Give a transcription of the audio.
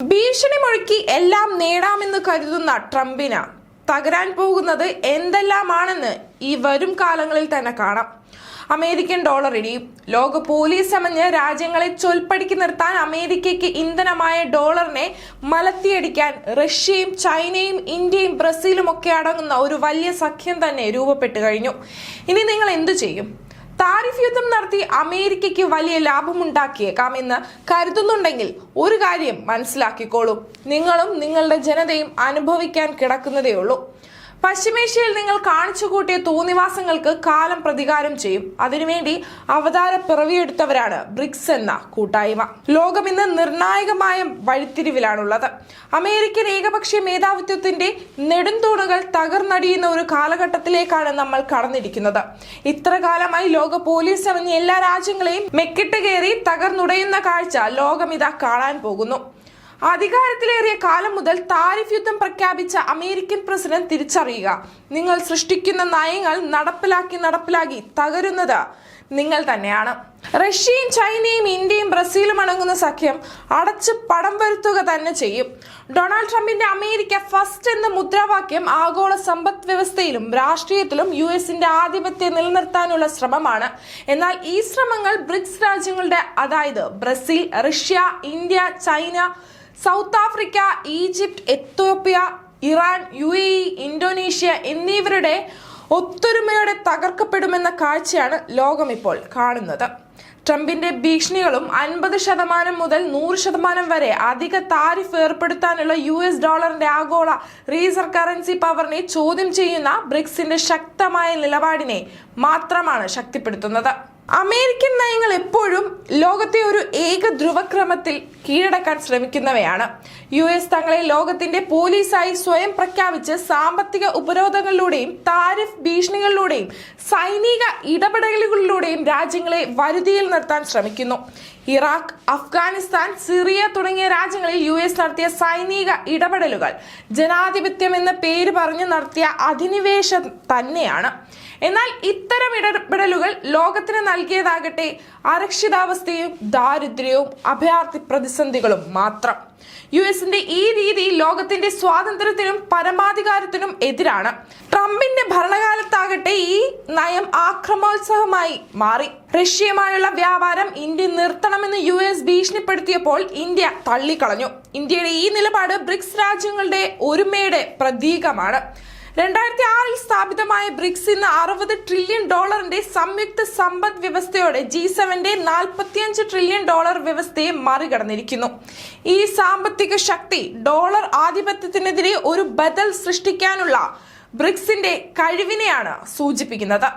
ഭീഷണി മുഴക്കി എല്ലാം നേടാമെന്ന് കരുതുന്ന ട്രംപിന് തകരാൻ പോകുന്നത് എന്തെല്ലാമാണെന്ന് ഈ വരും കാലങ്ങളിൽ തന്നെ കാണാം. അമേരിക്കൻ ഡോളർ ഇടിയും ലോക പോലീസ് അമഞ്ഞ് രാജ്യങ്ങളെ ചൊൽപ്പടിക്ക് നിർത്താൻ അമേരിക്കയ്ക്ക് ഇന്ധനമായ ഡോളറിനെ മലത്തിയടിക്കാൻ റഷ്യയും ചൈനയും ഇന്ത്യയും ബ്രസീലും ഒക്കെ അടങ്ങുന്ന ഒരു വലിയ സഖ്യം തന്നെ രൂപപ്പെട്ടു കഴിഞ്ഞു. ഇനി നിങ്ങൾ എന്തു ചെയ്യും? താരിഫ് യുദ്ധം നടത്തി അമേരിക്കയ്ക്ക് വലിയ ലാഭമുണ്ടാക്കിയേക്കാം എന്ന് കരുതുന്നുണ്ടെങ്കിൽ ഒരു കാര്യം മനസ്സിലാക്കിക്കോളൂ. നിങ്ങളും നിങ്ങളുടെ ജനതയും അനുഭവിക്കാൻ കിടക്കുന്നതേ ഉള്ളൂ പശ്ചിമേഷ്യയിൽ നിങ്ങൾ കാണിച്ചു കൂട്ടിയ തോന്നിവാസങ്ങൾക്ക് കാലം പ്രതികാരം ചെയ്യും. അതിനുവേണ്ടി അവതാര പിറവിയെടുത്തവരാണ് ബ്രിക്സ് എന്ന കൂട്ടായ്മ. ലോകം ഇന്ന് നിർണായകമായ വഴിത്തിരിവിലാണുള്ളത്. അമേരിക്കൻ ഏകപക്ഷീയ മേധാവിത്വത്തിന്റെ നെടുന്തൂണുകൾ തകർന്നടിയുന്ന ഒരു കാലഘട്ടത്തിലേക്കാണ് നമ്മൾ കടന്നിരിക്കുന്നത്. ഇത്ര കാലമായി ലോക പോലീസ് അറിഞ്ഞ എല്ലാ രാജ്യങ്ങളെയും മെക്കിട്ട് കയറി തകർന്നുടയുന്ന കാഴ്ച ലോകം ഇതാ കാണാൻ പോകുന്നു. അധികാരത്തിലേറിയ കാലം മുതൽ താരിഫ് യുദ്ധം പ്രഖ്യാപിച്ച അമേരിക്കൻ പ്രസിഡന്റ് തിരിച്ചറിയുക. നിങ്ങൾ സൃഷ്ടിക്കുന്ന നയങ്ങൾ നടപ്പിലാക്കി നടപ്പിലാക്കി തകരുന്നത് നിങ്ങൾ തന്നെയാണ്. റഷ്യയും ചൈനയും ഇന്ത്യയും ബ്രസീലും അടങ്ങുന്ന സഖ്യം അടച്ച് പടം വരുത്തുക തന്നെ ചെയ്യും. ഡൊണാൾഡ് ട്രംപിന്റെ അമേരിക്ക ഫസ്റ്റ് എന്ന മുദ്രാവാക്യം ആഗോള സമ്പദ് വ്യവസ്ഥയിലും രാഷ്ട്രീയത്തിലും യു എസിന്റെ ആധിപത്യം നിലനിർത്താനുള്ള ശ്രമമാണ്. എന്നാൽ ഈ ശ്രമങ്ങൾ ബ്രിക്സ് രാജ്യങ്ങളുടെ അതായത് Brazil Russia India China South Africa Egypt Ethiopia Iran U A Indonesia എന്നിവരുടെ ഒത്തൊരുമയോടെ തകർക്കപ്പെടുമെന്ന കാഴ്ചയാണ് ലോകം ഇപ്പോൾ കാണുന്നത്. ട്രംപിന്റെ ഭീഷണികളും അൻപത് ശതമാനം മുതൽ നൂറ് ശതമാനം വരെ അധിക താരിഫ് ഏർപ്പെടുത്താനുള്ള യു എസ് ഡോളറിന്റെ ആഗോള റീസർവ് കറൻസി പവറിനെ ചോദ്യം ചെയ്യുന്ന ബ്രിക്സിന്റെ ശക്തമായ നിലപാടിനെ മാത്രമാണ് ശക്തിപ്പെടുത്തുന്നത്. അമേരിക്കൻ നയങ്ങൾ എപ്പോഴും ലോകത്തെ ഒരു ഏക ധ്രുവക്രമത്തിൽ കീഴടക്കാൻ ശ്രമിക്കുന്നവയാണ്. യു എസ് തങ്ങളെ ലോകത്തിന്റെ പോലീസായി സ്വയം പ്രഖ്യാപിച്ച് സാമ്പത്തിക ഉപരോധങ്ങളിലൂടെയും താരിഫ് ഭീഷണികളിലൂടെയും സൈനിക ഇടപെടലുകളിലൂടെയും രാജ്യങ്ങളെ വരുതിയിൽ നിർത്താൻ ശ്രമിക്കുന്നു. ഇറാഖ് അഫ്ഗാനിസ്ഥാൻ സിറിയ തുടങ്ങിയ രാജ്യങ്ങളിൽ യു എസ് നടത്തിയ സൈനിക ഇടപെടലുകൾ ജനാധിപത്യം എന്ന പേര് പറഞ്ഞ് നടത്തിയ അധിനിവേശം തന്നെയാണ്. എന്നാൽ ഇത്തരം ഇടപെടലുകൾ ലോകത്തിന് നൽകിയതാകട്ടെ അരക്ഷിതാവസ്ഥയും ദാരിദ്ര്യവും അഭയാർത്ഥി പ്രതിസന്ധികളും മാത്രം. യു എസിന്റെ ഈ രീതി ലോകത്തിന്റെ സ്വാതന്ത്ര്യത്തിനും പരമാധികാരത്തിനും എതിരാണ്. ട്രംപിന്റെ ഭരണകാലത്താകട്ടെ ഈ നയം ആക്രമോത്സവമായി മാറി. റഷ്യയുമായുള്ള വ്യാപാരം ഇന്ത്യ നിർത്തണമെന്ന് യു എസ് ഭീഷണിപ്പെടുത്തിയപ്പോൾ ഇന്ത്യ തള്ളിക്കളഞ്ഞു. ഇന്ത്യയുടെ ഈ നിലപാട് ബ്രിക്സ് രാജ്യങ്ങളുടെ ഒരുമയുടെ പ്രതീകമാണ്. രണ്ടായിരത്തി ആറിൽ സ്ഥാപിതമായ ബ്രിക്സ് ഇന്ന് അറുപത് ട്രില്യൺ ഡോളറിന്റെ സംയുക്ത സമ്പദ് വ്യവസ്ഥയോടെ ജി സെവന്റെ നാൽപ്പത്തിയഞ്ച് ട്രില്യൺ ഡോളർ വ്യവസ്ഥയെ മറികടന്നിരിക്കുന്നു. ഈ സാമ്പത്തിക ശക്തി ഡോളർ ആധിപത്യത്തിനെതിരെ ഒരു ബദൽ സൃഷ്ടിക്കാനുള്ള ബ്രിക്സിന്റെ കഴിവിനെയാണ് സൂചിപ്പിക്കുന്നത്.